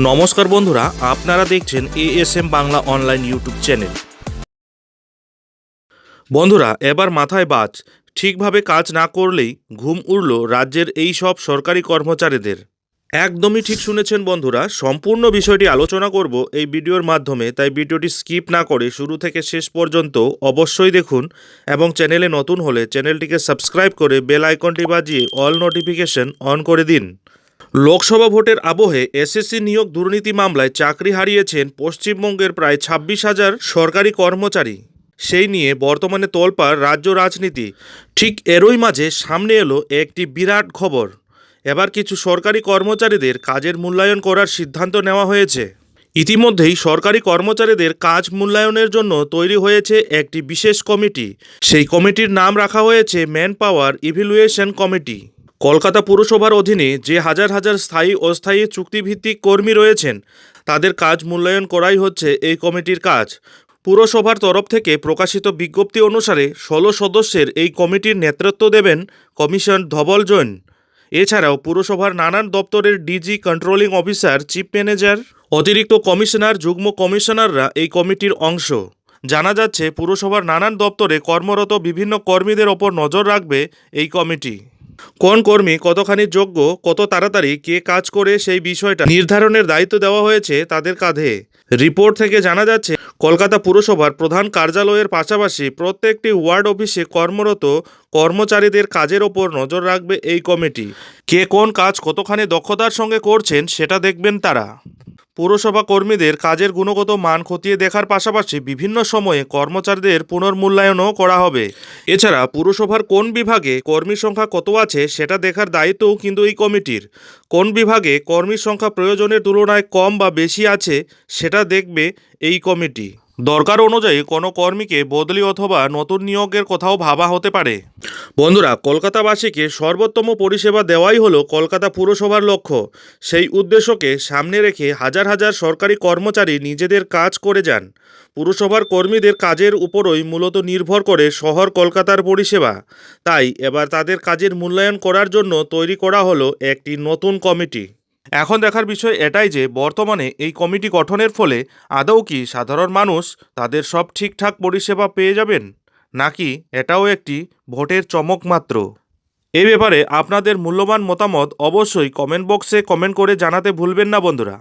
নমস্কার বন্ধুরা, আপনারা দেখছেন ASM Bangla online YouTube channel বন্ধুরা, এবার মাথায় বাজ, ঠিকভাবে কাজ না করলেই ঘুম উড়ল রাজ্যের এই সব সরকারি কর্মচারীদের। একদমই ঠিক শুনেছেন বন্ধুরা, সম্পূর্ণ বিষয়টি আলোচনা করব এই ভিডিওর মাধ্যমে, তাই ভিডিওটি স্কিপ না করে শুরু থেকে শেষ পর্যন্ত অবশ্যই দেখুন এবং চ্যানেলে নতুন হলে চ্যানেলটিকে সাবস্ক্রাইব করে বেল আইকনটি বাজিয়ে অল নোটিফিকেশন অন করে দিন। লোকসভা ভোটের আবহে এসএসসি নিয়োগ দুর্নীতি মামলায় চাকরি হারিয়েছেন পশ্চিমবঙ্গের প্রায় ছাব্বিশ হাজার সরকারি কর্মচারী। সেই নিয়ে বর্তমানে তোলপাড় রাজ্য রাজনীতি। ঠিক এরই মাঝে সামনে এলো একটি বিরাট খবর। এবার কিছু সরকারি কর্মচারীদের কাজের মূল্যায়ন করার সিদ্ধান্ত নেওয়া হয়েছে। ইতিমধ্যেই সরকারি কর্মচারীদের কাজ মূল্যায়নের জন্য তৈরি হয়েছে একটি বিশেষ কমিটি। সেই কমিটির নাম রাখা হয়েছে manpower evaluation committee. Kolkata পুরসভার অধীনে যে হাজার হাজার স্থায়ী অস্থায়ী চুক্তিভিত্তিক কর্মী রয়েছেন, তাদের কাজ মূল্যায়ন করাই হচ্ছে এই কমিটির কাজ। পুরসভার তরফ থেকে প্রকাশিত বিজ্ঞপ্তি অনুসারে ষোলো সদস্যের এই কমিটির নেতৃত্ব দেবেন কমিশন ধবল জৈন। এছাড়াও পুরসভার নানান দপ্তরের DG controlling officer, chief manager, অতিরিক্ত কমিশনার, যুগ্ম কমিশনাররা এই কমিটির অংশ। জানা যাচ্ছে, পুরসভার নানান দপ্তরে কর্মরত বিভিন্ন কর্মীদের ওপর নজর রাখবে এই কমিটি। কোন কর্মী কতখানি যোগ্য, কত তাড়াতাড়ি কে কাজ করে সেই বিষয়টা নির্ধারণের দায়িত্ব দেওয়া হয়েছে তাদের কাঁধে। রিপোর্ট থেকে জানা যাচ্ছে, কলকাতা পুরসভার প্রধান কার্যালয়ের পাশাপাশি প্রত্যেকটি ওয়ার্ড অফিসে কর্মরত কর্মচারীদের কাজের ওপর নজর রাখবে এই কমিটি। কে কোন কাজ কতখানি দক্ষতার সঙ্গে করছেন সেটা দেখবেন তারা। পুরসভা কর্মীদের কাজের গুণগত মান খতিয়ে দেখার পাশাপাশি বিভিন্ন সময়ে কর্মচারীদের পুনর্মূল্যায়নও করা হবে। এছাড়া পুরসভার কোন বিভাগে কর্মী সংখ্যা কত আছে সেটা দেখার দায়িত্বও কিন্তু এই কমিটির। কোন বিভাগে কর্মীর সংখ্যা প্রয়োজনের তুলনায় কম বা বেশি আছে সেটা দেখবে এই কমিটি। দরকার অনুযায়ী কোনো কর্মীকে বদলি অথবা নতুন নিয়োগের কথাও ভাবা হতে পারে। বন্ধুরা, কলকাতাবাসীকে সর্বোত্তম পরিষেবা দেওয়াই হলো কলকাতা পুরসভার লক্ষ্য। সেই উদ্দেশ্যকে সামনে রেখে হাজার হাজার সরকারি কর্মচারী নিজেদের কাজ করে যান। পুরসভার কর্মীদের কাজের উপরই মূলত নির্ভর করে শহর কলকাতার পরিষেবা। তাই এবার তাদের কাজের মূল্যায়ন করার জন্য তৈরি করা হলো একটি নতুন কমিটি। এখন দেখার বিষয় এটাই যে বর্তমানে এই কমিটি গঠনের ফলে আদৌ কি সাধারণ মানুষ তাদের সব ঠিকঠাক পরিষেবা পেয়ে যাবেন? নাকি এটাও একটি ভোটের চমক মাত্র? এ ব্যাপারে আপনাদের মূল্যবান মতামত অবশ্যই কমেন্ট বক্সে কমেন্ট করে জানাতে ভুলবেন না, বন্ধুরা।